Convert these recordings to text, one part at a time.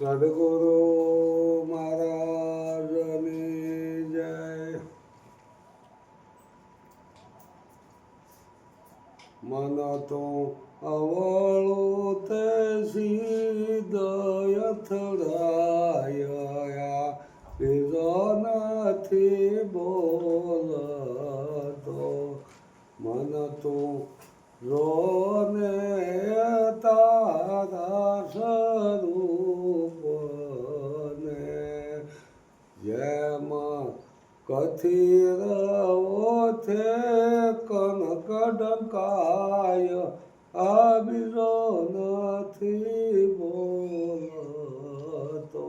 સદગુરુ મહારાજની જય. મન તો અવળું તે સિદ્ધયથડાયા બીજો નથી બોલતો. મન તું રોને કથિર ઓથે કનક ડંકાય આ નથી બોલતો.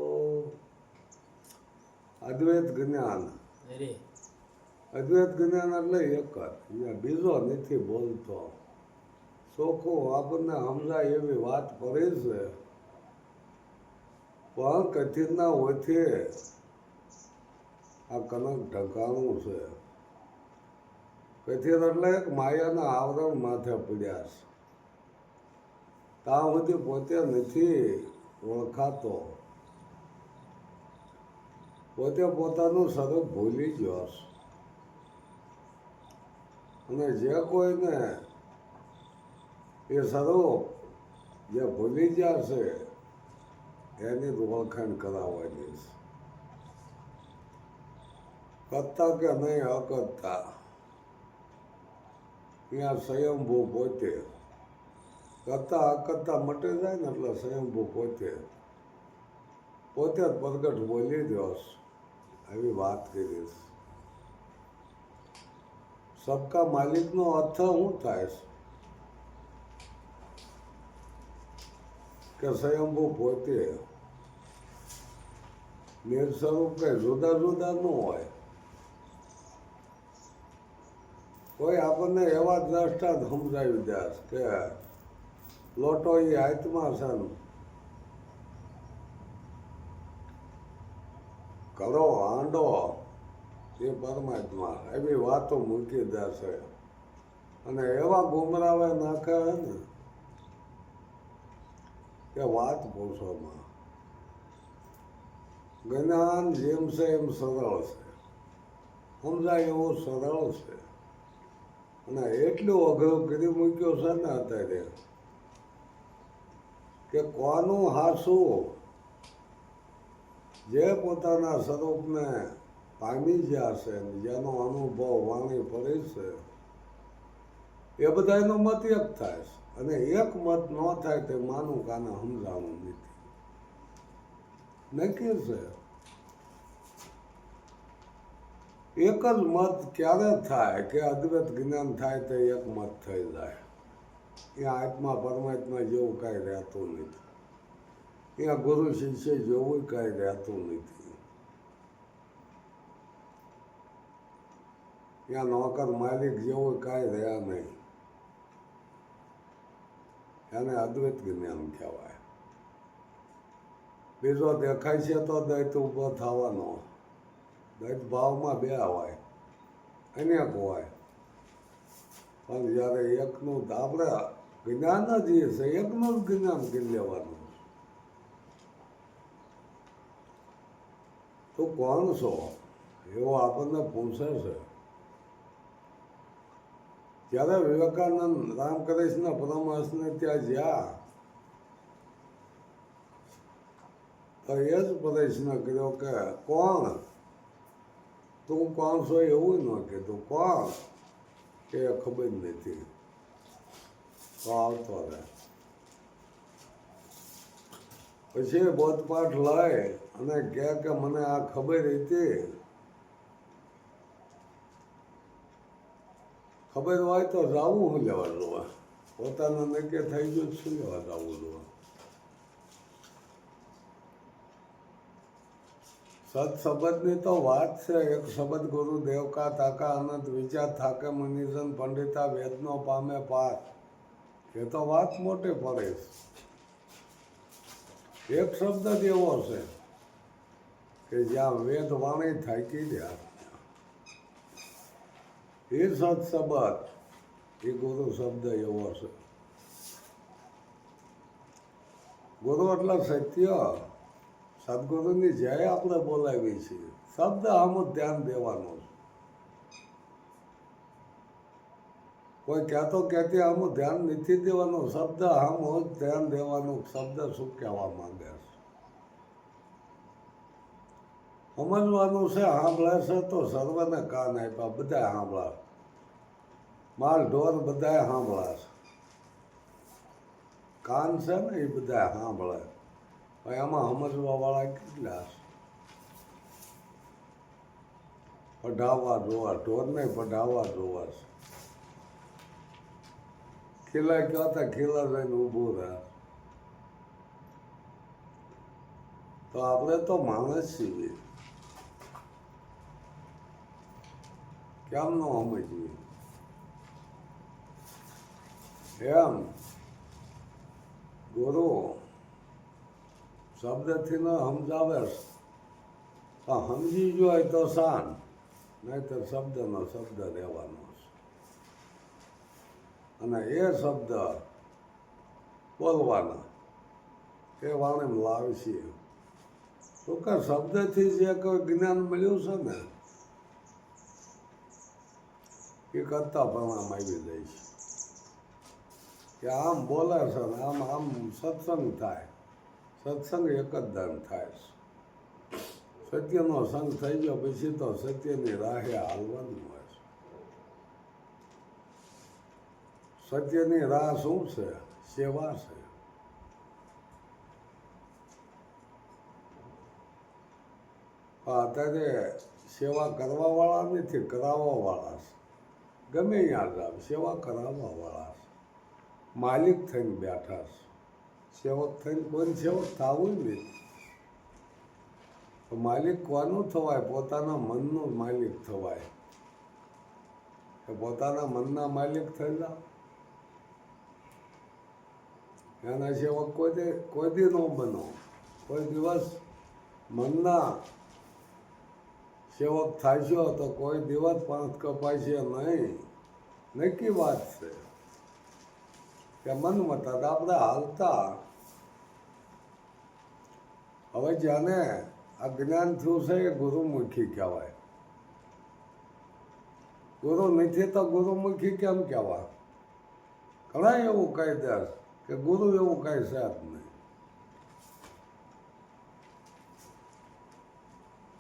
અદ્વૈત જ્ઞાન. અદ્વૈત જ્ઞાન એટલે એક જ. બીજો નથી બોલતો. ચોખ્ખો આપણને સમજાય એવી વાત કરે છે. પણ કથિરના ઓછે આ કનક ઢંકાણું છે. તેથી એટલે એક માયાના આવરણ માથે પડ્યા છે. ત્યાં સુધી પોતે નથી ઓળખાતો. પોતે પોતાનું સ્વરૂપ ભૂલી ગયો છે. અને જે કોઈને એ સ્વરૂપ જે ભૂલી ગયા છે, એની ઓળખાણ કરાવવાની છે. કરતા કે નહીં અકર્તા અહીંયા સ્વયંભૂ પોતે. કરતા અકર્તા મટી જાય ને એટલે સ્વયંભૂ પોતે. પોતે જ પ્રગટ બોલી દોસ આવી વાત કરીશ સબકા માલિકનો અર્થ શું થાય? કે સ્વયંભૂ પોતે. નિર્સ્વરૂપ કંઈ જુદા જુદા ન હોય. કોઈ આપણને એવા દ્રષ્ટા સમજાવી દે છે કે લોટો એ આત્મા છે કરો હાંડો એ પરમાત્મા, એવી વાતો મૂકી દેશે અને એવા ગુમરાવે નાખે ને કે વાત પૂછોમાં. જ્ઞાન જેમ છે એમ સરળ છે. સમજાય એવું સરળ છે. અને એટલું અઘરું કરી મૂક્યો છે ને અત્યારે કે કોનું હાસું જે પોતાના સ્વરૂપને પામી છે જેનો અનુભવ વાણી ફરી છે, એ બધાનો મત એક થાય છે. અને એક મત ન થાય તે માનું કાને સમજાવવું નથી. નક્કી છે? એક જ મત ક્યારે થાય કે અદ્વૈત જ્ઞાન થાય તે એક મત થઈ જાય? ત્યાં આત્મા પરમાત્મા જેવું કાંઈ રહેતું નથી. ત્યાં ગુરુ શિષ્ય જેવું કાંઈ રહેતું નથી. ત્યાં નોકર માલિક જેવું કાંઈ રહ્યા નહીં. એને અદ્વૈત જ્ઞાન કહેવાય. બીજો દેખાય છે તો દૈત ઊભો થવાનો. ભાવમાં બે હોય, અનેક હોય. પણ જ્યારે એકનું આપણે જ્ઞાન જ એ છે, એકનું જ જ્ઞાન કરી લેવાનું. તો કોણ છો? એવો આપણને પૂછે છે. ત્યારે વિવેકાનંદ રામકૃષ્ણ પરમહંસને ત્યાં જ્યાં, તો એ જ પ્રશ્ન કર્યો કે કોણ તું કોણ છો એવું ન કીધું. કોણ? કે ખબર નથી. તો આવતો રહે. પછી બોધપાઠ લઈ અને કહે કે મને આ ખબર હતી. ખબર હોય તો જવું હું લેવા જોવા. પોતાના નક્કી થઈ ગયું, શું લેવા જવું જોવા? સત્સબદની તો વાત છે. એક શબ્દ ગુરુ, દેવકા, તાકા, અનંત વિચાર થાકે, મુનિજન, પંડિતા, વેદનો, પામે, પાર. એ તો વાત મોટે પડે એક શબ્દ જ એવો છે કે જ્યાં વેદ વાણી થાકી ગયા. એ સત્સબદ એ ગુરુ શબ્દ એવો છે. ગુરુ એટલે સત્ય. સદગુરુની જય આપણે બોલાવી છે શબ્દ આમ ધ્યાન દેવાનું કોઈ કહેતો કહેતી આમ ધ્યાન નથી દેવાનું. શબ્દ આમ ધ્યાન દેવાનું. શબ્દ શું કહેવા માંગે છે? સમજવાનું છે, સાંભળે છે તો સર્વને કાન આપ્યા, બધા સાંભળા માલ, ઢોર બધા સાંભળા છે. કાન છે ને એ બધા સાંભળે એમાં સમજવા વાળા કેટલા પઢાવવા જોવા, ઢોર નહીં, પઢાવવા જોવા છે. ખીલા કહેતા ખીલા જઈને ઊભો રહ્યા તો આપણે તો માણસ છીએ કેમ ન સમજીએ? એમ? ગુરુ? શબ્દથી ન સમજાવે તો સમજી જોય તો શાન, નહીતર શબ્દનો શબ્દ રહેવાનો છે. અને એ શબ્દ બોલવાના, એ વાણી લાવશે. તો કે શબ્દથી જે કોઈ જ્ઞાન મળ્યું છે ને, એ કરતા પરિણામ આવી જાય છે. કે આમ બોલે છે ને, આમ આમ સત્સંગ થાય. સત્સંગ એક જ દાન થાય છે. સત્યનો સંગ થઈ ગયો પછી તો સત્યની રાહે હાલવાનું હોય છે. સત્યની રાહ શું છે? સેવા છે. અત્યારે સેવા કરવા વાળા નથી, કરાવવાવાળા છે. ગમે ત્યાં જાવ સેવા કરાવવાવાળા છે. માલિક થઈને બેઠા છે. સેવક થઈને કોઈ સેવક થવું જ નહીં. તો માલિક કોનું થવાય? પોતાના મનનું માલિક થવાય. કે પોતાના મનના માલિક થયેલા? એના સેવક કોઈ દે, કોઈ દી ન બનો. કોઈ દિવસ મનના સેવક થાશો તો કોઈ દિવસ પાંચ કપાશે નહીં. નક્કી વાત છે. કે મન મતા આપણે હાલતા હવે જાને જ્ઞાન થયું છે એ ગુરુમુખી કહેવાય. ગુરુ નથી તો ગુરુમુખી કેમ કહેવાય? ઘણા એવું કહી દે કે ગુરુ એવું કહી છે જ નહીં.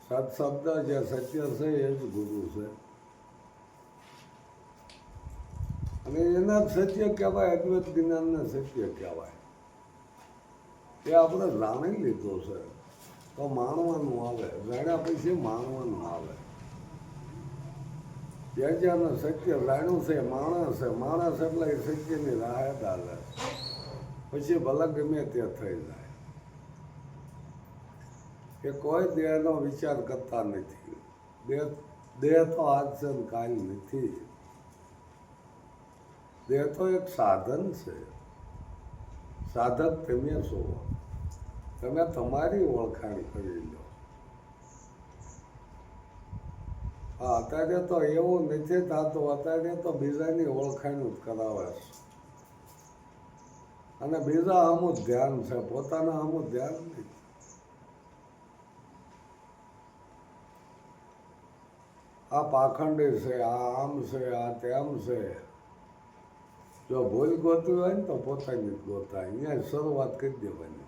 સત્શબ્દ જે સત્ય છે એ જ ગુરુ છે. અને એના સત્ય કહેવાય, અદ્વૈત જ્ઞાનને સત્ય કહેવાય. એ આપણે રાણી લીધું છે. તો માણવાનું આવે. જાણ્યા પછી માણવાનું આવે. જ્યાં જ્યાં શક્ય રાણું છે, માણસ છે. માણસ એટલે એ શક્યની રાહ ડાલે પછી ભલે ગમે તે થઈ જાય. એ કોઈ દેહનો વિચાર કરતા નથી. દેહ દેહ તો આજ છે કાલ નથી. દેહ તો એક સાધન છે. સાધક તમે છો. તમે તમારી ઓળખાણ કરી લો. હા, અત્યારે તો એવું નથી થતું, અત્યારે તો બીજાની ઓળખાણ જ કરાવે છે. અને બીજા આમું ધ્યાન છે, પોતાના આમું ધ્યાન નથી આ પાખંડી છે, આ આમ છે, આ તેમ છે. જો ભૂલ ગોતવી હોય ને તો પોતાની જ ગોતાય અહીંયા શરૂઆત કરી દેવાની.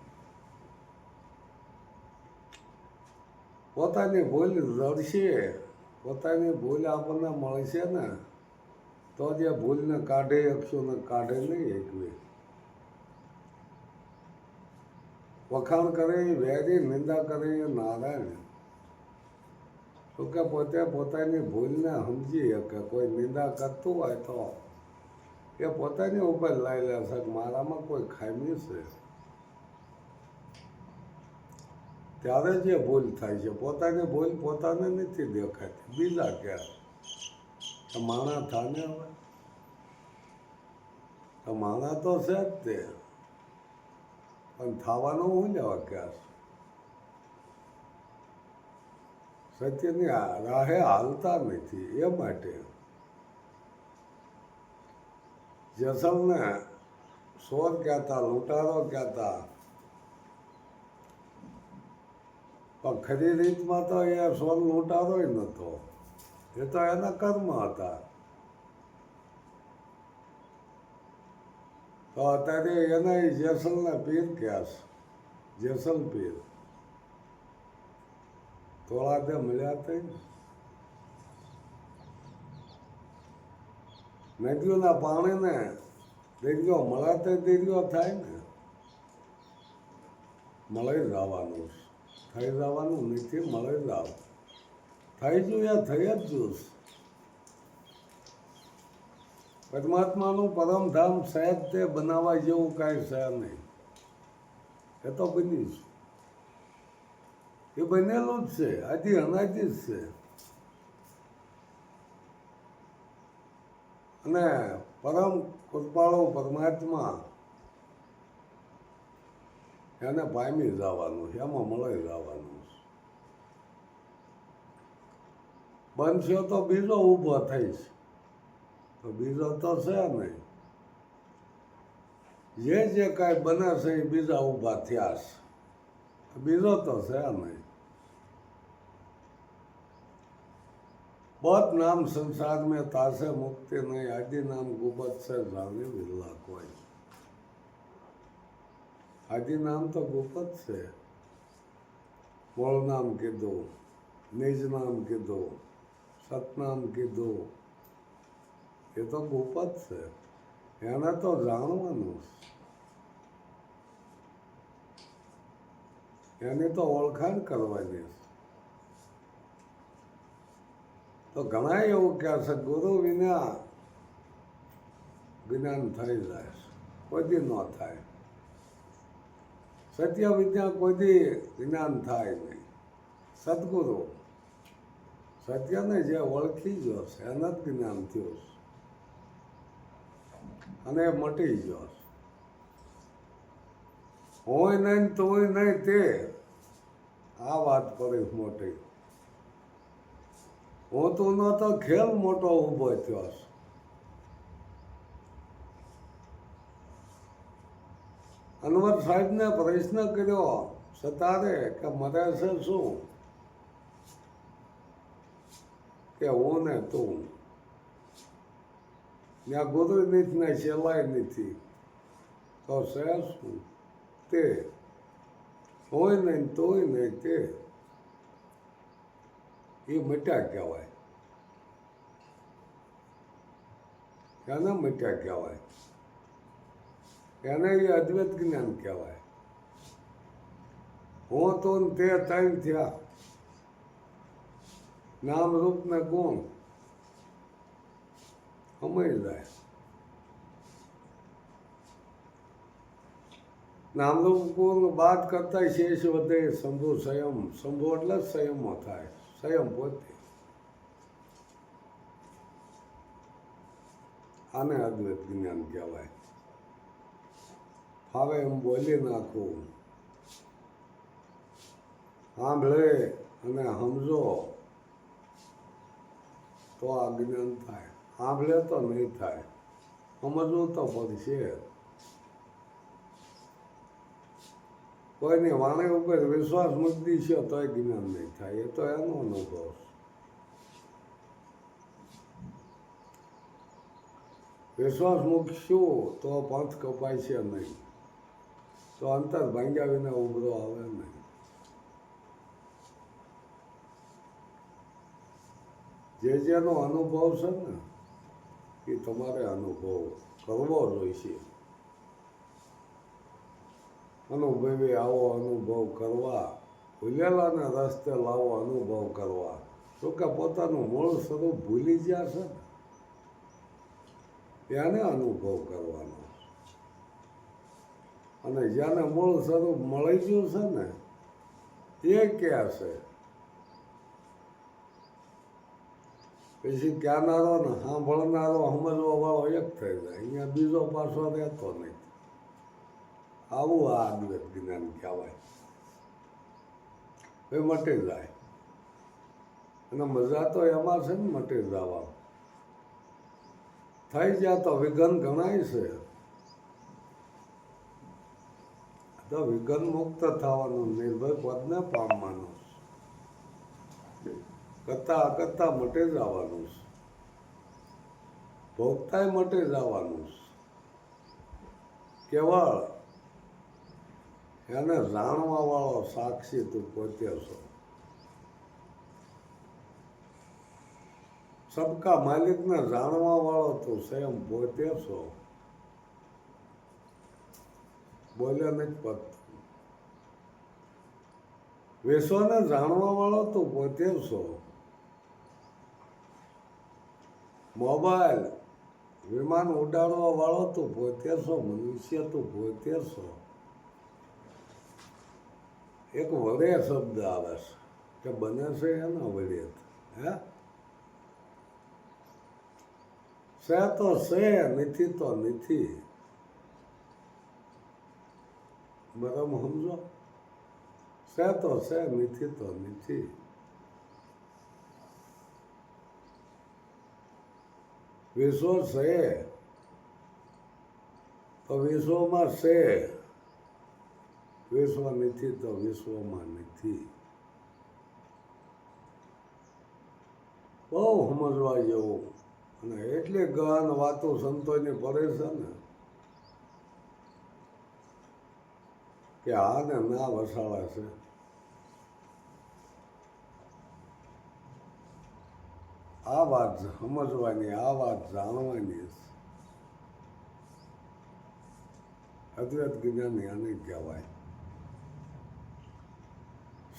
પોતાની ભૂલ રડશે, પોતાની ભૂલ આપણને મળશે ને, તો જે ભૂલને કાઢે શકશું ને કાઢે નહીં એકવી. વખાણ કરે, વેરી નિંદા કરે, નારાયણ. તો કે પોતે પોતાની ભૂલને સમજી શકે, કોઈ નિંદા કરતું હોય તો. એ પોતાની ઉપર લઈ લે છે મારામાં કોઈ ખામી છે. ત્યારે જે ભૂલ થાય છે, પોતાની ભૂલ પોતાને નથી દેખાતી. બીજા ક્યાં? માણા થાને હવે. માણા તો છે જ તે. પણ થવાનો હું લેવા ક્યાં સત્યની રાહે હાલતા નથી, એ માટે. જસલને સોર કહેતા, લૂંટારો કહેતા પણ ખરી રીતમાં તો એ સોન લૂંટારોય નહોતો એ તો એના કર્મ હતા. તો અત્યારે એના જેસલના પીર ક્યાં છે જેસલ પીર. થોડા તે મળ્યા તે નદીઓના પાણીને દરિયો મળે તે દરિયો થાય ને. મળી જવાનું થઈ જવાનું નીચે મળી જાવ થઈ જોઈએ થઈ જ જોશ. પરમાત્માનું પરમધામ સહેજ તે બનાવવા જેવું કાંઈ છે નહીં. એ તો બની છે એ બનેલું જ છે, આજે અનાજી જ છે. અને પરમ કૃપાળો પરમાત્મા એને પામી જવાનું છે એમાં મળી જવાનું છે બનશો તો બીજો ઊભો થઈશ તો બીજો તો છે નહીં જે જે કાંઈ બને છે એ બીજા ઊભા થયા છે બીજો તો છે નહીં બત નામ સંસાર મેં તાસે મુક્તિ નહીં આદિ નામ ગુબત છે જાણી બિરલા કોઈ હાજી નામ તો ગુપ્ત છે. મૂળ નામ કીધું નિજ નામ કીધું, સતનામ કીધું. એ તો ગુપ્ત છે. એને તો જાણવાનું એની તો ઓળખાણ કરવાની તો ઘણા એવું કહે છે, ગુરુ વિના જ્ઞાન થઈ જાય કોઈ ન થાય. સત્ય વિદ્યા કોઈ દી જ્ઞાન થાય નહીં. સદગુરુ. સત્યને જે ઓળખી ગયો છે, એના જ જ્ઞાન થયું અને મટી ગયો હોય નહીં તોય નહીં તે. આ વાત કરીશ મોટી. હું તો તો ખેલ મોટો ઊભો થયો છે. અનવર સાહેબને પ્રશ્ન કર્યો, સતારે કે મરે છે શું? કે હું ને તું. ત્યાં ગુરુ નથી ને સેલાય નથી. તો છે શું? તે. હોય નહીં તોય નહીં તે. એ મટ્યા કહેવાય. એને મટ્યા કહેવાય? એને એ અદ્વૈત જ્ઞાન કહેવાય. હું તો તે ત્રણ થયા. નામ રૂપ ને ગુણ સમય જાય. નામરૂપ ગુણ બાદ કરતા શેષ વધે શંભુ સંયમ શંભુ એટલે સંયમો થાય. સંયમ પોતે. આને અદ્વૈત જ્ઞાન કહેવાય. હવે એમ બોલી નાખું. સાંભળે અને સમજો. તો આ જ્ઞાન થાય. સાંભળે તો નહીં થાય. સમજવું તો પડશે. કોઈની વાણી ઉપર વિશ્વાસ મૂકી દીશો તોય જ્ઞાન નહીં થાય. એ તો એનો અનુભવ વિશ્વાસ મૂકશું તો પંથ કપાય છે નહીં. તો અંતર ભાંગ્યા વિના ઉભરો આવે નહીં. જે જેનો અનુભવ છે ને, એ તમારે અનુભવ કરવો જોઈશે. અનુભવી આવો અનુભવ કરવા, ભૂલેલાને રસ્તે લાવો અનુભવ કરવા. તો કે પોતાનું મૂળ સ્વરૂપ ભૂલી ગયા છે ને? એને અનુભવ કરવાનો. અને જેને મૂળ સ્વરૂપ મળી ગયું છે ને, એ ક્યાં છે? પછી કહેનારો ને સાંભળનારો સમજવા વાળો એક થઈ જાય. અહીંયા બીજો પાછો રહેતો નહીં. આવું આ અદ્વૈત જ્ઞાન કહેવાય. એ મટી જાય. અને મજા તો એમાં છે ને મટી જવા થઈ જાય તો વિઘન ગણાય છે. તો વિઘન મુક્ત થવાનું નિર્ભય પદને પામવાનું કરતા કરતા મટે જ આવવાનું છે. ભોગતાય મટે જવાનું છે. કેવળ એને જાણવા વાળો સાક્ષી તું પોતે છો. સબકા માલિકને જાણવા વાળો તું સ્વયં પોતે છો. બોલ્યા નથી પત વિશ્વને જાણવા વાળો તો પોતે છો. મોબાઈલ, વિમાન ઉડાડવા વાળો તો પોતે છો, મનુષ્ય તો પોતે છો. એક વરે શબ્દ આવે છે, કે બને છે એના વડે હે? છે તો છે, નથી તો નથી. બરાબર સમજો છે તો છે નથી તો નથી વિશ્વ છે તો વિશ્વમાં છે વિશ્વ નથી તો વિશ્વમાં નથી બહુ સમજવા જેવું. અને એટલે ગહન વાતો સંતોની પડે છે ને. કે આને ના વસાવા છે. આ વાત સમજવાની, આ વાત જાણવાની અદ્વૈત જ્ઞાની આને કહેવાય.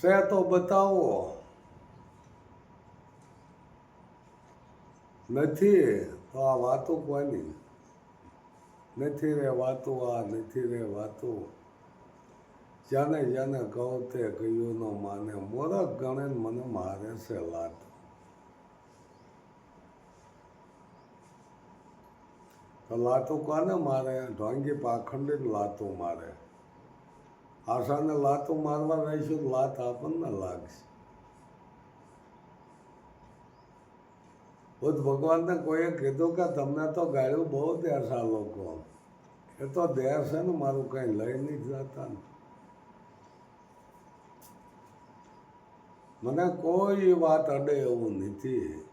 શે તો બતાવો. નથી, તો આ વાતો કોની? નથી રે વાતો, આ નથી રે વાતો. જાને જાને કહો તે કહ્યું ન માને મોરખ ગણે મને મારે છે લાત. લાતો કોને મારે? ઢોંગી પાખંડી લાતો મારે. આશાને લાતો મારવા રહીશું લાત આપણને લાગશે. બુદ્ધ ભગવાનને કોઈએ કીધું કે તમને તો ગાળ્યું બહુ દેશ આ લોકો એ તો દેશ છે ને, મારું કંઈ લઈ નહીં જતા ને. મને કોઈ વાત અડે એવું નથી.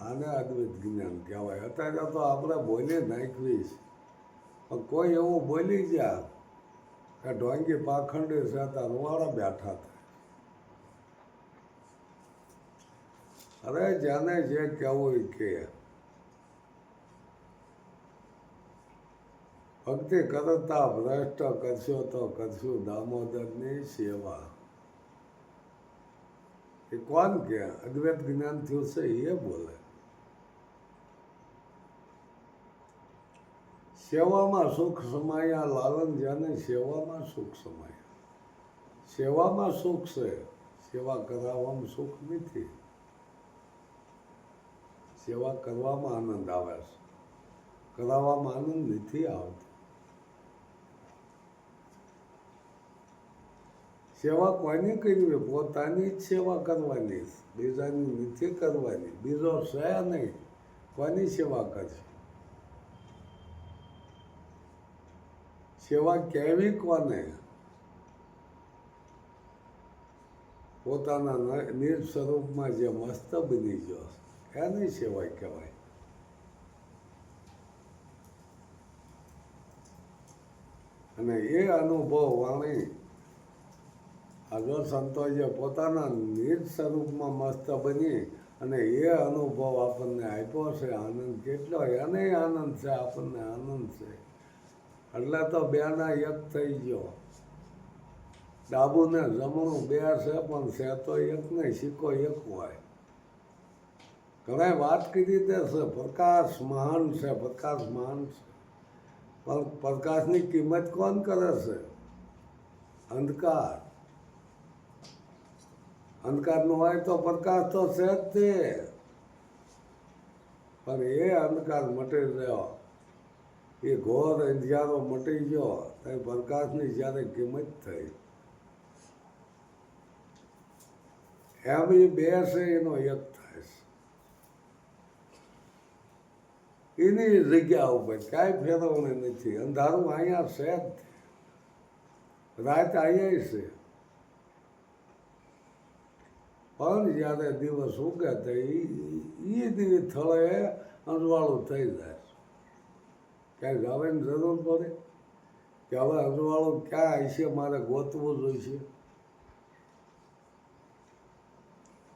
આને અદ્વૈત જ્ઞાન કહેવાય. અત્યારે તો આપણે બોલી નાખવી પણ કોઈ એવું બોલી ગયા કે ઢોંગી પાખંડી છે ત્યાં રૂવાડા બેઠા થાય અરે જેને જે કહેવું કે ભક્તિ કરતા ભ્રષ્ટ કરશો તો કરશું દામોદરની સેવા. એ કોણ કે? અદ્વૈત જ્ઞાન થયું છે, એ બોલે. સેવામાં સુખ સમાયા, લાલન જાને સેવામાં સુખ સમાયા. સેવામાં સુખ છે, સેવા કરાવવામાં સુખ નથી. સેવા કરવામાં આનંદ આવે છે. કરાવવામાં આનંદ નથી આવતો. સેવા કોની કરવી પોતાની જ સેવા કરવાની. બીજાની નથી કરવાની. બીજો છે નહીં. કોની સેવા કરશે? સેવા કેવી કોને? પોતાના નિજ સ્વરૂપમાં જે મસ્ત બની ગયો. એની સેવા કહેવાય. અને એ અનુભવ વાણી આ સંતોષે પોતાના નિજ સ્વરૂપમાં મસ્ત બની અને એ અનુભવ આપણને આપ્યો છે. આનંદ કેટલો એને આનંદ છે, આપણને આનંદ છે. એટલે તો બેના એક થઈ ગયો. ડાબુ ને જમણું બે છે, પણ છે તો એક નહીં, સિક્કો એક હોય. ઘણા વાત કીધી તે છે, પ્રકાશ મહાન છે, પ્રકાશ મહાન છે. પણ પ્રકાશની કિંમત કોણ કરે છે? અંધકાર. અંધકાર નો હોય તો પ્રકાશ તો છે જ તે. પણ એ અંધકાર મટી રહ્યો. એ ઘોર અંધિયારો મટી ગયો. એ પ્રકાશની જ્યારે કિંમત થઈ. એમ એ બે છે, એનો એક થાય છે. એની જગ્યા ઉપર કાંઈ ફેરવણી નથી. અંધારું અહીંયા છે જ રાત અહીંયા છે. પણ જ્યારે દિવસ ઉગે તો એ દિવસ થળે અજવાળું થઈ જાય. ક્યાંય ગાવાની જરૂર પડે, કે હવે અજવાળું ક્યાં હશે, મારે ગોતવું જોઈશે.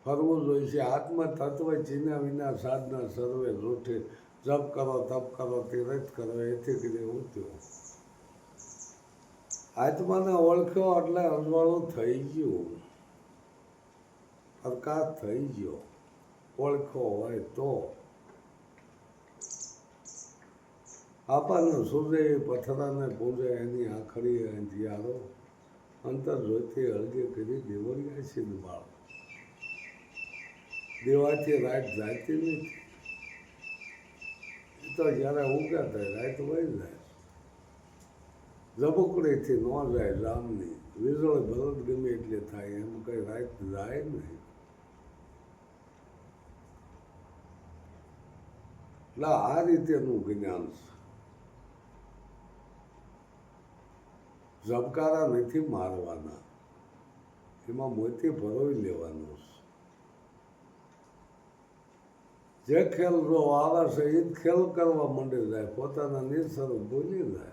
ફરવું જોઈશે. આત્મ તત્વ ચીના વિના સાધના સર્વે રૂઠે. જપ કરો, તપ કરો, તીરથ કરો, એથી કરી ઉઠ્યો આત્માને ઓળખ્યો એટલે અજવાળું થઈ ગયું. પ્રકાશ થઈ ગયો. ઓળખો હોય તો. આપણને સૂર્ય પથરાને પૂજે, એની આખરી અંધિયારો અંતર જોઈતી અળગે કરી દેવરિયા છે બાળ દેવાથી રાત જાતી નથી. તો જ્યારે ઉગે થાય રાત વહી જાય. ઝબુકડીથી ન જાય રામની વીજળી ભરત ગમે એટલે થાય, એમ કંઈ રાત જાય નહીં. એટલે આ રીતેનું જ્ઞાન છે. ઝબકારા નથી મારવાના. એમાં મોતી ભરોવી લેવાનું છે. જે ખેલ રો આવે છે એ જ ખેલ કરવા માંડી જાય. પોતાના નિસર્ગ ભૂલી જાય.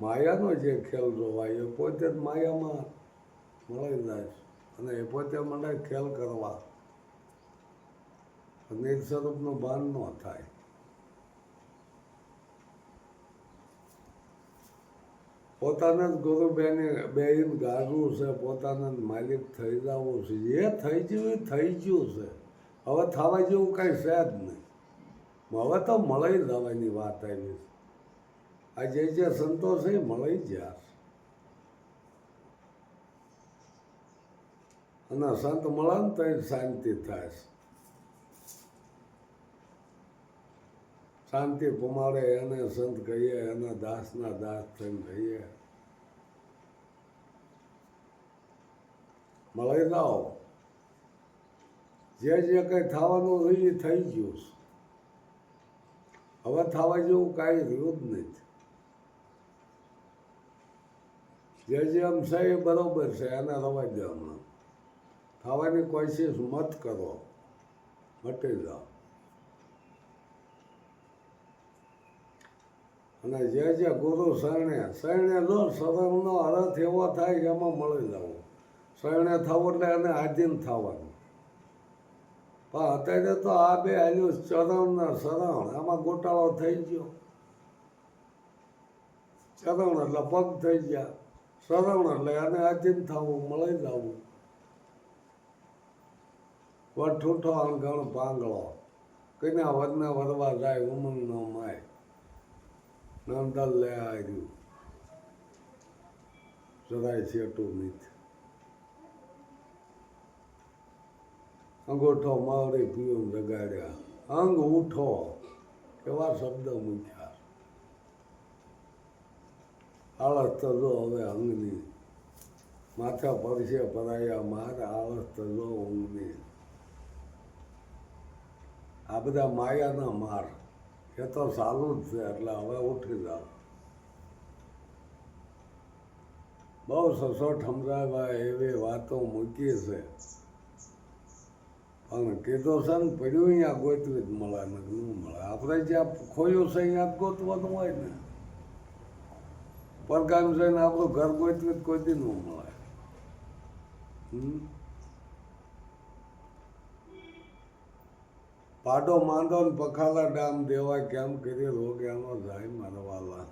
માયાનો જે ખેલ જોવાય, એ પોતે જ માયામાં મળી જાય અને એ પોતે મને ખેલ કરવા. નિસર્ગનું ભાન ન થાય. પોતાને જ ગુરુ બેન બેન ગાળવું છે, પોતાના જ માલિક થઈ જવું છે. જે થઈ ગયું એ થઈ ગયું છે. હવે થવા જેવું કાંઈ છે જ નહીં. હવે તો મળી જવાની વાત આવી છે. આ જે જે સંતોષ એ મળી છે. અને સંત મળે ને તો શાંતિ થાય છે. શાંતિ પમાડે એને સંત કહીએ, એને દાસના દાસ થઈને કહીએ મળી જાઓ જે જે કંઈ થવાનું હોય એ થઈ ગયું છે. હવે થવા જેવું કાંઈ રહ્યું જ નથી. જે જે આમ છે એ બરોબર છે, એને રવા દે હમણાં. થવાની કોશિશ મત કરો. મટી જાઓ. અને જે જે ગુરુ શરણે શરણે લો શરણનો અર્થ એવો થાય એમાં મળી જવું શરણે થવું એટલે એને આધીન થવાનું. પણ અત્યારે તો આ બે હાલ્યું ચરણ ને શરણ, આમાં ગોટાળો થઈ ગયો. ચરણ એટલે પગ થઈ ગયા, શરણ એટલે એને આધીન થવું, મળી જવું. વઠૂઠો અણઘણ પાંગળો, કન્યા વદને વરવા જાય, ઉમંગ નો માય નંદલ લે આવ્યું જરાય છેટું નથી. અંગોઠો માવડી પીવું જગાડ્યા અંગ ઉઠો કેવા શબ્દ મૂક્યા. આળસ તજો હવે અંગની. માથા પરસે પરાયા માર, આળસ તજો ઊંઘની. આ બધા માયાના માર. એ તો સારું જ છે, એટલે હવે ઉઠી જાઓ. બહુ સસોટ સમજાવવા એવી વાતો મૂકી છે. પણ કીધો છે ને, પડ્યું અહીંયા ગોતવી જ મળે ને ન મળે. આપણે જ્યાં ખોયું છે, અહીંયા જ ગોતવાનું હોય ને. પરકાયું છે ને આપણું ઘર ગોતવી જ કોઈ ન મળે. પાડો માંડો ને પખાલા ડામ દેવા કેમ કરી રોગ્યાનો જાય મારવાલા.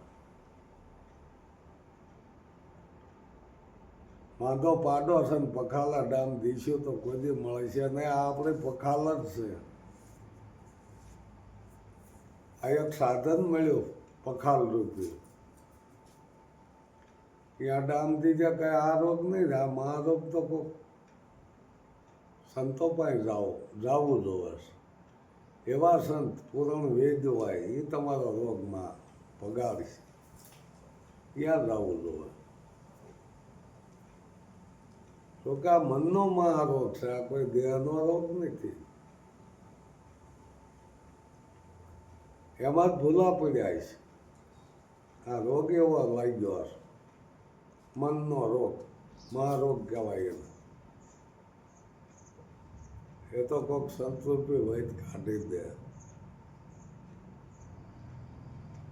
માંડો પાડો છે ને પખાલા ડામ દીશું તો કોઈ મળે છે ને આ આપણે પખાલ જ છે. આ એક સાધન મળ્યું, પખાલ રૂપિયું ત્યાં ડામ દીધે કઈ આ રોગ નહીં આ મહારોગ તો કોઈ સંતો પાસે જાઓ, જાવું જોવે એવા સંત પૂરણ વેદ હોય એ તમારા રોગમાં પગાર છે. ત્યાં જાવું જોવે તો કે આ મનનો મહારોગ છે, આ કોઈ દેહનો રોગ નથી. એમાં જ ભૂલા પડ્યા છે. આ રોગ એવો લાગ્યો હશે મનનો રોગ મહારોગ કહેવાય એનો. એ તો કોઈક સંતૃપ્તિ વૈદ કાઢી દે.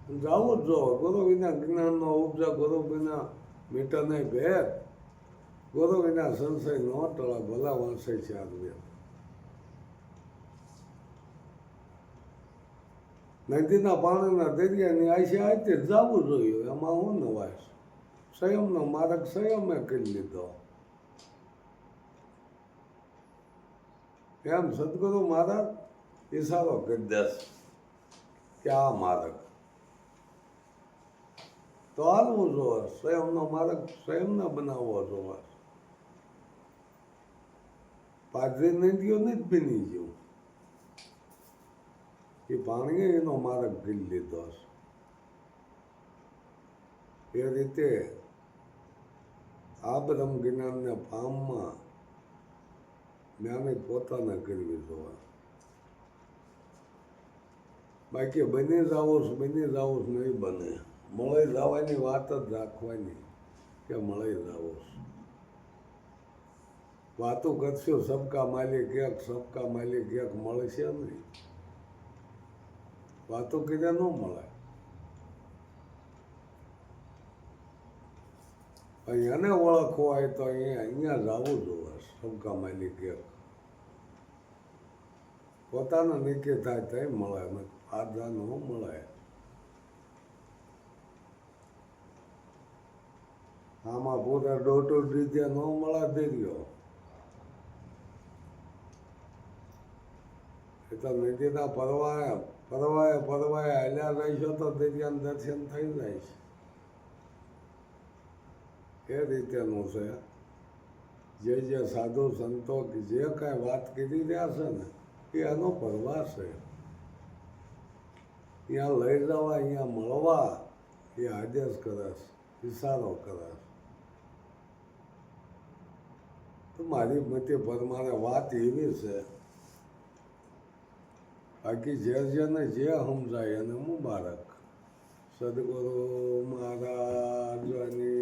જવું જ જો ગુરુ વિના જ્ઞાનનો ઉપજા, ગુરુ વિના મીટર નહીં ભેદ. ગુરુ વિના સંશય ન ટળા ભલા વંશય છે આદમી નદીના પાણીના દરિયાની આશે આતે જવું જોઈએ, એમાં હું નવાય સંયમનો માર્ગ સંયમે કરી લીધો. એમ સદગુરુ મહારાજ ઈશારો કરી દેશ કે આ માર્ગ. તો હાલવું જોવા સ્વયંનો માર્ગ સ્વયંને બનાવવો જોવે પાદરી નદીઓ નથી ભીની ગયું એ પાણીએ એનો માર્ગ ભીલ લીધો છે એ રીતે આ બ્રહ્મ જ્ઞાનને પામમાં જ્ઞાને પોતાને કરવી જોવા બાકી બની જાવો છે બની છે નહીં બને મળી જવાની વાત જ રાખવાની કે મળી જાવો છે વાતો કરશો, સબકા માલિક એક, સબકા માલિક એક મળશે નહીં. વાતો કર્યા ન મળે. અહીંયાને ઓળખવો હોય તો અહીંયા અહીંયા જવું જોવે સબકા માલિક એક. પોતાનો નિકે થાય તો મળે ફાદા ન મળે. આમાં પૂરા દોઢ રીતે ન મળે દરિયો તો નદીના પરવાએ પરવાએ હલ્યા હાલ્યા રહીશો તો દરિયાનું દર્શન થઈ જાય છે. એ રીતેનું છે. જે જે સાધુ સંતો જે કાંઈ વાત કરી રહ્યા છે ને, એ એનો પરવા છે. અહીંયા લઈ જવા, અહીંયા મળવા, એ આદેશ કરે છે ઇશારો કરે છે. તો મારી મતે પ્રમાણે વાત એવી છે બાકી જે જેને જે સમજાય એને મુબારક. સદગુરુ મહારાજની